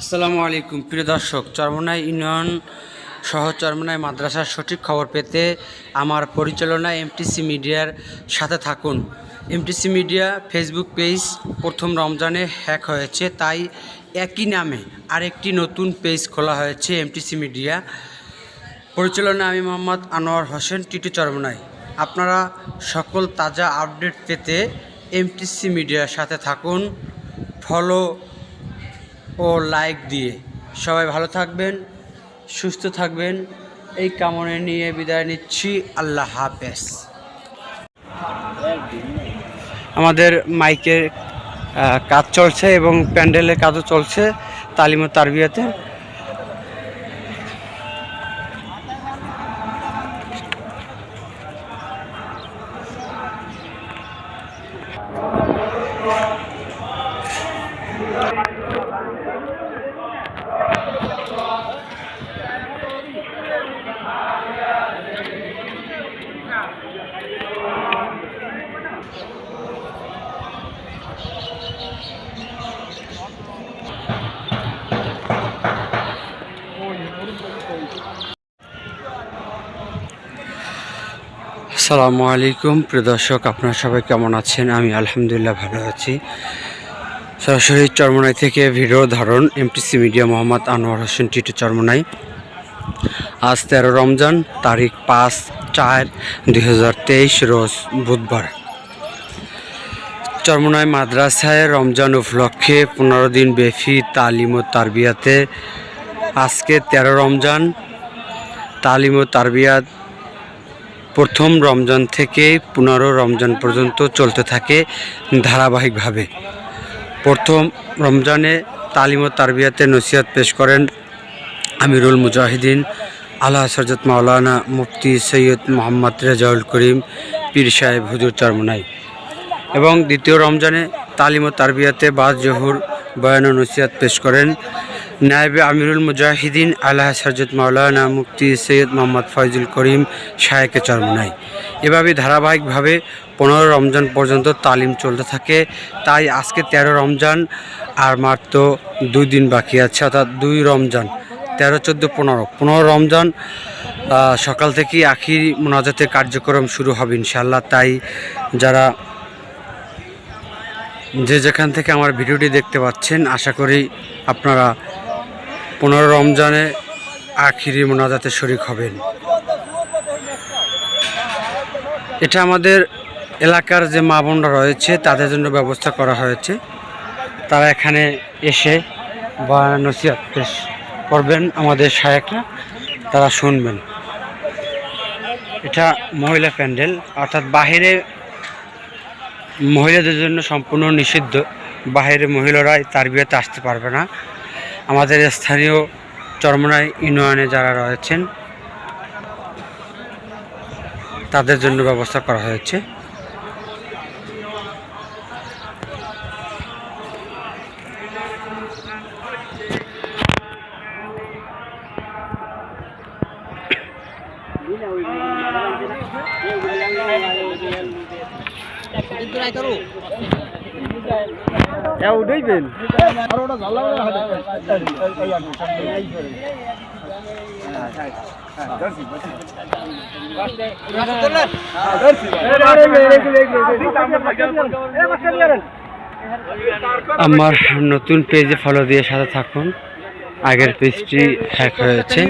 আসসালামু আলাইকুম। প্রিয় দর্শক, চরমনাই ইউনিয়ন সহ চরমনাই মাদ্রাসার সঠিক খবর পেতে আমার পরিচালনা এমটিসি মিডিয়ার সাথে থাকুন। এমটিসি মিডিয়া ফেসবুক পেজ প্রথম রমজানে হ্যাক হয়েছে, তাই একই নামে আরেকটি নতুন পেজ খোলা হয়েছে এমটিসি মিডিয়া। পরিচালনা আমি মোহাম্মদ আনোয়ার হোসেন, টিটু চরমনাই। আপনারা সকল তাজা আপডেট পেতে এমটিসি মিডিয়ার সাথে থাকুন। ফলো ও লাইক দিয়ে। সবাই ভালো থাকবেন, সুস্থ থাকবেন। এই কামনে নিয়ে বিদায় নিচ্ছি। আল্লাহ হাফেজ। আমাদের মাইকের কাজ চলছে এবং প্যান্ডেলের কাজও চলছে তালিম ও তারবিয়াতে আসসালামু আলাইকুম, প্রিয় দর্শক, আপনারা সবাই কেমন আছেন? আমি আলহামদুলিল্লাহ ভালো আছি। সরাসরি চরমনাই থেকে ভিডিও ধারণ এমটিসি মিডিয়া মোহাম্মদ আনোয়ার হোসেন, টিটু চরমনাই। আজ তেরো রমজান, তারিখ পাঁচ চার দুই রোজ বুধবার। চরমনাই মাদ্রাসায় রমজান উপলক্ষে পনেরো দিন ব্যাপী তালিম ও তারবিয়াতে আজকে তেরো রমজান। তালিম ও তারবিয়াত প্রথম রমজান থেকে পনেরো রমজান পর্যন্ত চলতে থাকে ধারাবাহিকভাবে। প্রথম রমজানে তালিম ও তারবিয়াতে নসিহত পেশ করেন আমিরুল মুজাহিদিন আল্লাহ সরজত মাওলানা মুফতি সৈয়দ মোহাম্মদ রেজাউল করিম, পীর সাহেব হুজুর চরমনাই এবং দ্বিতীয় রমজানে তালিম ও তারবিয়াতে বাদ জহুর বয়ান ও পেশ করেন। নায়েবে আমিরুল মুজাহিদিন আল্লাহ সরজত মাওলানা মুফতি সৈয়দ মোহাম্মদ ফয়জুল করিম শায়েকে চরমনাই। এভাবে ধারাবাহিকভাবে পনেরো রমজান পর্যন্ত তালিম চলতে থাকে। তাই আজকে তেরো রমজান আর মাত্র দুই দিন বাকি আছে, অর্থাৎ দুই রমজান, তেরো, চোদ্দ, পনেরো। পনেরো রমজান সকাল থেকেই আখির মোনাজাতের কার্যক্রম শুরু হবে ইনশাল্লাহ তাই যারা যে যেখান থেকে আমার ভিডিওটি দেখতে পাচ্ছেন, আশা করি আপনারা পনেরো রমজানে আখিরি মোনাজাতে শরিক হবেন। এটা আমাদের এলাকার যে মা বোনরা রয়েছে, তাদের জন্য ব্যবস্থা করা হয়েছে। তারা এখানে এসে বা নসিহত পেশ করবেন আমাদের শায়করা, তারা শুনবেন। এটা মহিলা প্যান্ডেল, অর্থাৎ বাহিরে মহিলাদের জন্য সম্পূর্ণ নিষিদ্ধ। মহিলারা তার বিয়েতে আসতে পারবে না। আমাদের স্থানীয় চরমনাই ইউনিয়নে যারা রয়েছেন, তাদের জন্য ব্যবস্থা করা হয়েছে। আমার নতুন পেজে ফলো দিয়ে সাথে থাকুন। আগের পেজটি হ্যাক হয়েছে